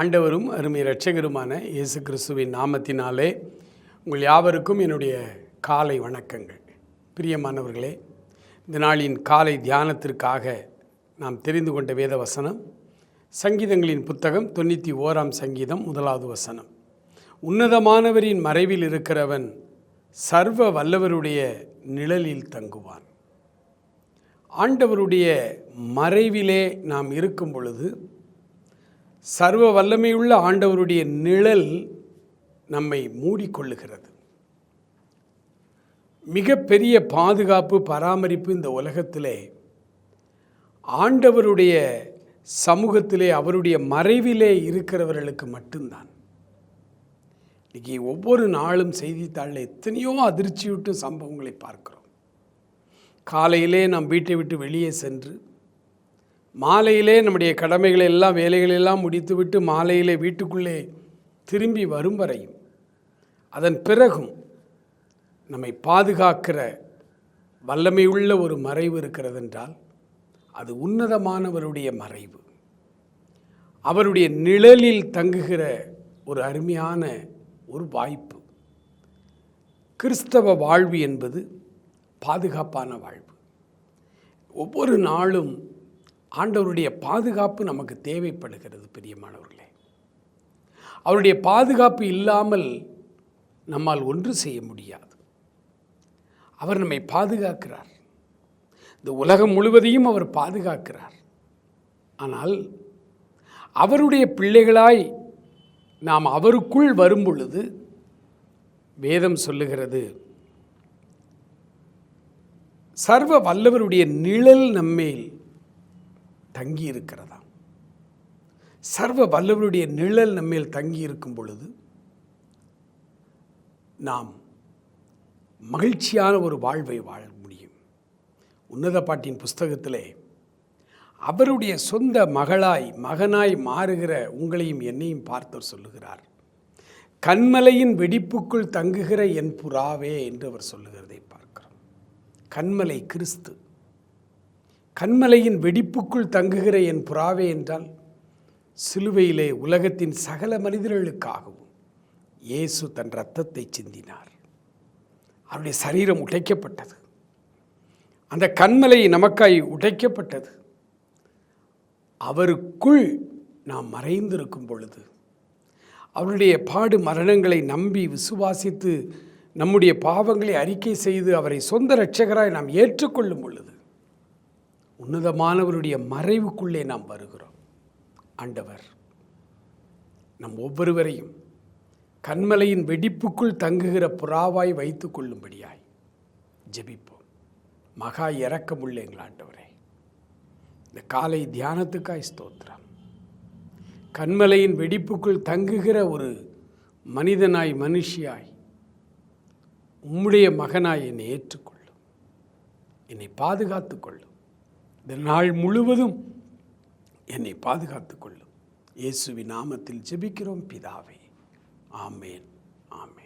ஆண்டவரும் அருமை இரட்சகருமான இயேசு கிறிஸ்துவின் நாமத்தினாலே உங்கள் யாவருக்கும் என்னுடைய காலை வணக்கங்கள். பிரியமானவர்களே இந்த நாளின் காலை தியானத்திற்காக நாம் தெரிந்து கொண்ட வேத வசனம் சங்கீதங்களின் புத்தகம் தொண்ணூற்றி ஓராம் சங்கீதம் முதலாவது வசனம். உன்னதமானவரின் மறைவில் இருக்கிறவன் சர்வ வல்லவருடைய நிழலில் தங்குவான். ஆண்டவருடைய மறைவிலே நாம் இருக்கும் பொழுது சர்வ வல்லமையுள்ள ஆண்டவருடைய நிழல் நம்மை மூடிக்கொள்ளுகிறது. மிகப்பெரிய பாதுகாப்பு பராமரிப்பு இந்த உலகத்திலே ஆண்டவருடைய சமூகத்திலே அவருடைய மறைவிலே இருக்கிறவர்களுக்கு மட்டும்தான். இன்றைக்கி ஒவ்வொரு நாளும் செய்தித்தாளில் எத்தனையோ அதிர்ச்சியூட்டும் சம்பவங்களை பார்க்கிறோம். காலையிலே நாம் வீட்டை விட்டு வெளியே சென்று மாலையிலே நம்முடைய கடமைகளை எல்லாம் வேலைகளை எல்லாம் முடித்துவிட்டு மாலையிலே வீட்டுக்குள்ளே திரும்பி வரும் வரையும் அதன் பிறகும் நம்மை பாதுகாக்கிற வல்லமையுள்ள ஒரு மறைவு இருக்கிறது என்றால் அது உன்னதமானவருடைய மறைவு. அவருடைய நிழலில் தங்குகிற ஒரு அருமையான ஒரு வாய்ப்பு. கிறிஸ்தவ வாழ்வு என்பது பாதுகாப்பான வாழ்வு. ஒவ்வொரு நாளும் ஆண்டவருடைய பாதுகாப்பு நமக்கு தேவைப்படுகிறது பிரியமானவர்களே. அவருடைய பாதுகாப்பு இல்லாமல் நம்மால் ஒன்று செய்ய முடியாது. அவர் நம்மை பாதுகாக்கிறார். இந்த உலகம் முழுவதையும் அவர் பாதுகாக்கிறார். ஆனால் அவருடைய பிள்ளைகளாய் நாம் அவருக்குள் வரும் பொழுது வேதம் சொல்லுகிறது சர்வ வல்லவருடைய நிழல் நம்மேல் தங்கி இருக்கிறதா சர்வ வல்லவருடைய நிழல் நம்மேல் தங்கி இருக்கும் பொழுது நாம் மகிழ்ச்சியான ஒரு வாழ்வை வாழ முடியும். உன்னத பாட்டின் புஸ்தகத்திலே அவருடைய சொந்த மகளாய் மகனாய் மாறுகிற உங்களையும் என்னையும் பார்த்தவர் சொல்லுகிறார். கண்மலையின் வெடிப்புக்குள் தங்குகிற என் புறாவே என்று அவர் சொல்லுகிறதை பார்க்கிறோம். கண்மலை கிறிஸ்து. கண்மலையின் வெடிப்புக்குள் தங்குகிற என் புறாவே என்றால் சிலுவையிலே உலகத்தின் சகல மனிதர்களுக்காகவும் இயேசு தன் இரத்தத்தை சிந்தினார். அவருடைய சரீரம் உடைக்கப்பட்டது. அந்த கண்மலை நமக்காய் உடைக்கப்பட்டது. அவருக்குள் நாம் மறைந்திருக்கும் பொழுது அவருடைய பாடு மரணங்களை நம்பி விசுவாசித்து நம்முடைய பாவங்களை அறிக்கை செய்து அவரை சொந்த இரட்சகராய் நாம் ஏற்றுக்கொள்ளும் பொழுது உன்னதமானவருடைய மறைவுக்குள்ளே நாம் வருகிறோம். ஆண்டவர் நம் ஒவ்வொருவரையும் கண்மலையின் வெடிப்புக்குள் தங்குகிற புறாவாய் வைத்து கொள்ளும்படியாய் ஜெபிப்போம். மகா இறக்கமுள்ள எங்கள் ஆண்டவரே இந்த காலை தியானத்துக்காய் ஸ்தோத்திரம். கண்மலையின் வெடிப்புக்குள் தங்குகிற ஒரு மனிதனாய் மனுஷியாய் உம்முடைய மகனாய் என்னை ஏற்றுக்கொள்ளும். என்னை பாதுகாத்து கொள்ளும். இந்த நாள் முழுவதும் என்னை பாதுகாத்து கொள்ளும். இயேசுவின் நாமத்தில் ஜெபிக்கிறோம் பிதாவே. ஆமேன். ஆமேன்.